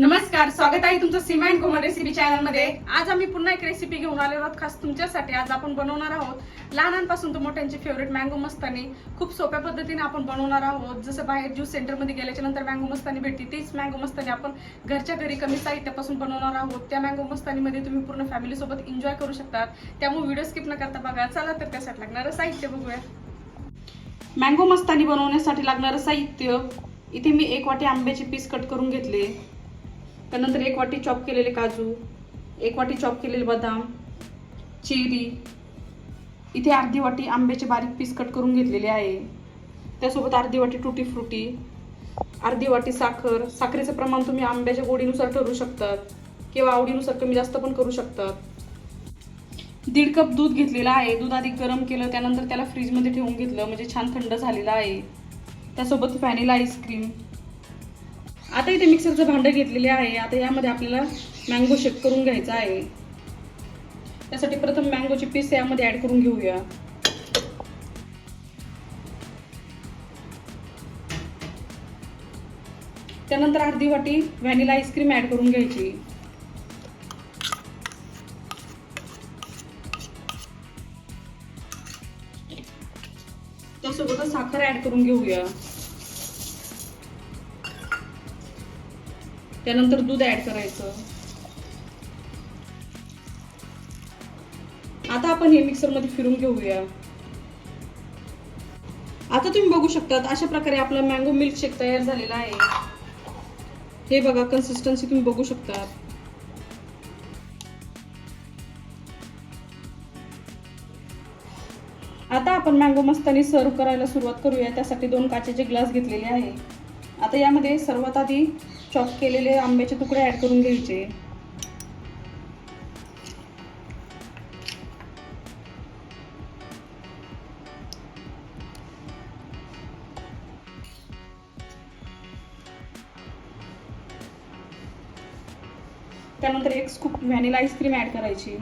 नमस्कार स्वागत आहे तुमचं सीमा अँड कोमल रेसिपी चॅनलमध्ये आज आम्ही पुन्हा एक रेसिपी घेऊन आलेलो आहोत खास तुमच्यासाठी. आज आपण बनवणार आहोत लहानांपासून तर मोठ्यांची फेवरेट मँगो मस्तानी. खूप सोप्या पद्धतीने आपण बनवणार आहोत. जसं बाहेर ज्यूस सेंटरमध्ये गेल्याच्यानंतर मँगो मस्तानी भेटते तीच मँगो मस्तानी आपण घरच्या घरी कमी साहित्यापासून बनवणार आहोत. त्या मँगो मस्तानीमध्ये तुम्ही पूर्ण फॅमिलीसोबत एन्जॉय करू शकता. त्यामुळे व्हिडिओ स्किप न करता बघा. चला तर त्यासाठी लागणारं साहित्य बघूया. मँगो मस्तानी बनवण्यासाठी लागणारं साहित्य इथे मी एक वाटी आंब्याचे पीस कट करून घेतले. त्यानंतर एक वाटी चॉप केलेले काजू एक वाटी चॉप केलेले बदाम चेरी इथे अर्धी वाटी आंब्याचे बारीक पीस कट करून घेतलेले आहे. त्यासोबत अर्धी वाटी टुटी फ्रुटी अर्धी वाटी साखर. साखरेचं प्रमाण तुम्ही आंब्याच्या गोडीनुसार ठरवू शकतात किंवा आवडीनुसार कमी जास्त पण करू शकतात. दीड कप दूध घेतलेलं आहे. दूध आधी गरम केलं त्यानंतर त्याला फ्रीजमध्ये ठेवून घेतलं. म्हणजे छान थंड झालेलं आहे. त्यासोबत व्हॅनिला आईस्क्रीम आता इथे मिक्सरचं भांडं घेतलेले आहे. आता यामध्ये आपल्याला मँगो शेक करून घ्यायचा आहे. त्यासाठी प्रथम मँगोचे पीस यामध्ये ऍड करून घेऊया. त्यानंतर अर्धी वाटी व्हॅनिला आईस्क्रीम ऍड करून घ्यायची. त्यासोबतच साखर ऍड करून घेऊया. त्यानंतर दूध ऍड करायचं. आता आपण हे मिक्सरमध्ये फिरून घेऊया. आता तुम्ही बघू शकतात अशा प्रकारे आपला मँगो मिल्क शेक तयार झालेला आहे. हे बघा कन्सिस्टन्सी तुम्ही बघू शकता आता आपण मँगो मस्तानी सर्व करायला सुरुवात करूया. त्यासाठी दोन काचेचे ग्लास घेतलेले आहे. आता यामध्ये सर्वात आधी चॉप केलेले आंब्याचे तुकडे ऍड करून घ्यायचे. त्यानंतर एक scoop vanilla ice cream add करायची.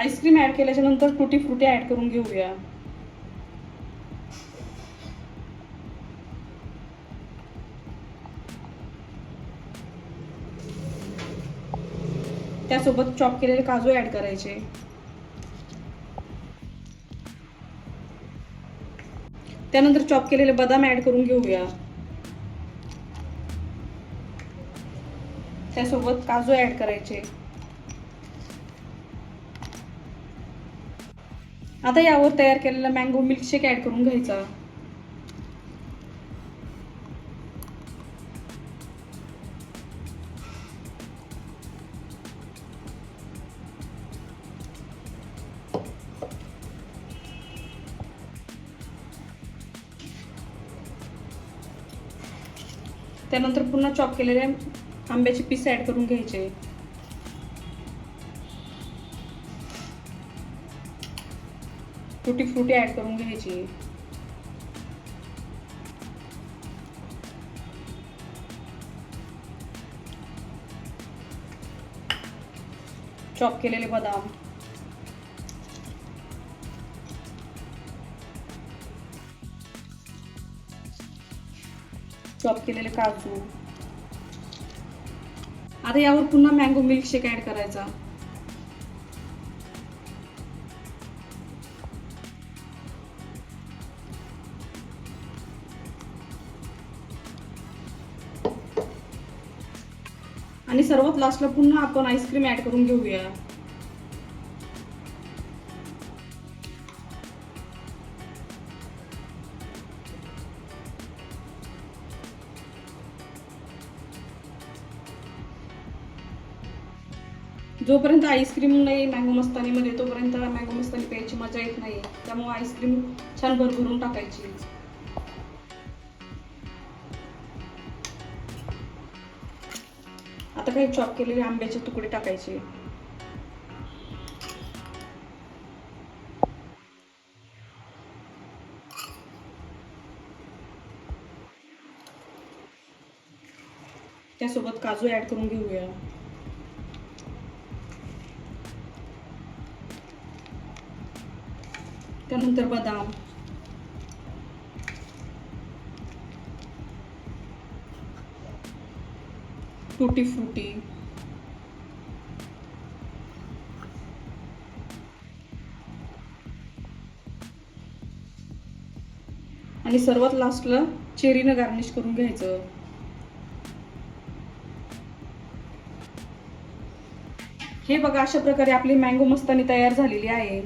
आईस्क्रीम ऍड केल्याच्यानंतर टुटी फ्रुटी ऍड करून घेऊया. त्यासोबत चॉप केलेले काजू ऍड करायचे. त्यानंतर चॉप केलेले बदाम ऍड करून घेऊया. त्यासोबत काजू ऍड करायचे. आता यावर तयार केलेला मँगो मिल्कशेक ॲड करून घ्यायचा. त्यानंतर पुन्हा चॉप केलेले आंब्याचे पीस ॲड करून घ्यायचे. टुटी फ्रुटी ऍड करून घ्यायची. चॉप केलेले बदाम. चॉप केलेले काजू. आता यावर पुन्हा मँगो मिल्कशेक ऍड करायचा. आणि सर्वात लास्टला पुन्हा आपण आईस्क्रीम ऍड करून घेऊया. जोपर्यंत आईस्क्रीम नाही मॅंगो मस्तानीमध्ये तोपर्यंत मॅंगो मस्तानी प्यायची मजा येत नाही. त्यामुळे आईस्क्रीम छान भरभरून टाकायची. आता काही चॉप केलेले आंब्याचे तुकडे टाकायचे. त्यासोबत काजू ऍड करून घेऊया. त्यानंतर बदाम. टुटी फ्रुटी आणि सर्वात लास्टला चेरीनं गार्निश करून घ्यायचं. हे बघा अशा प्रकारे आपली मँगो मस्तानी तयार झालेली आहे.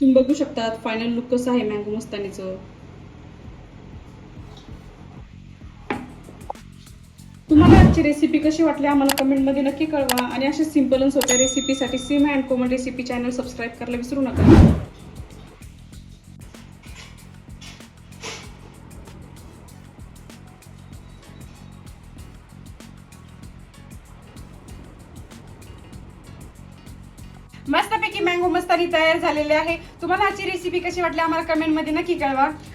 तुम्ही बघू शकतात फायनल लुक कसं आहे मँगो मस्तानीचं. आजची रेसिपी कशी वाटली आम्हाला कमेंटमध्ये नक्की कळवा. आणि अशा सिंपल आणि सोप्या रेसिपीसाठी Sim and Komal recipe channel subscribe करायला विसरू नका. मस्तपैकी मँगो मस्तानी तयार झालेले आहे. तुम्हाला आजची रेसिपी कशी वाटली आम्हाला कमेंटमध्ये नक्की कळवा.